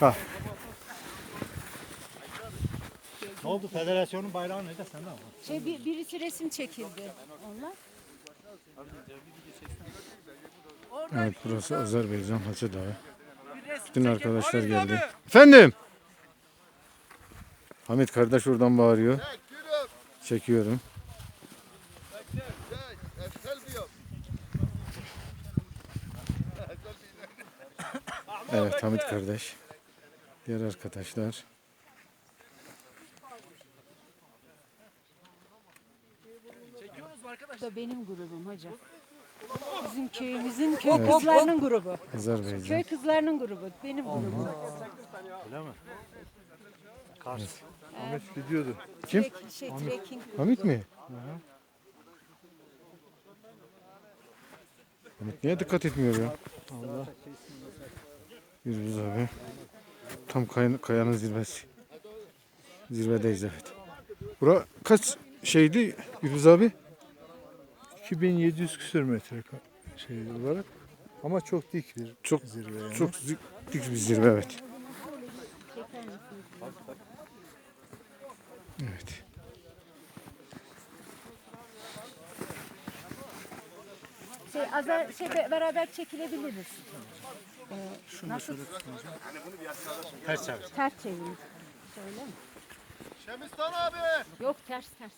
Ha. Ne oldu? Federasyonun bayrağı nerede? Sende ama. Şey bir, birisi resim çekildi. Onlar. Evet burası Azerbaycan Hacı Dağı. Bütün arkadaşlar geldi. Efendim. Hamit kardeş oradan bağırıyor. Çekiyorum. Evet Hamit kardeş. Diğer arkadaşlar. Bu da benim grubum hocam. Bizim köyümüzün köy kızlarının grubu. Azerbaycan. Köy kızlarının grubu. Benim grubum. Öyle mi? Kars. Ahmet gidiyordu. Kim? Trek- şey, trekking. Hamit mi? Hamit niye dikkat etmiyor ya? Allah. Yürüyoruz abi. Tam kay- kayanın zirvesi. Zirvedeyiz evet. Bura kaç şeydi Yürüz abi? 2700 küsür metre şey olarak. Ama çok dik bir Çok zirve yani. çok dik dik bir zirve evet. Evet. Şey, azar, şey be- beraber çekilebiliriz. Ee, nasıl? Ters çevir. Ters çevirin. Şöyle mi? Şemistan abi. Yok ters ters.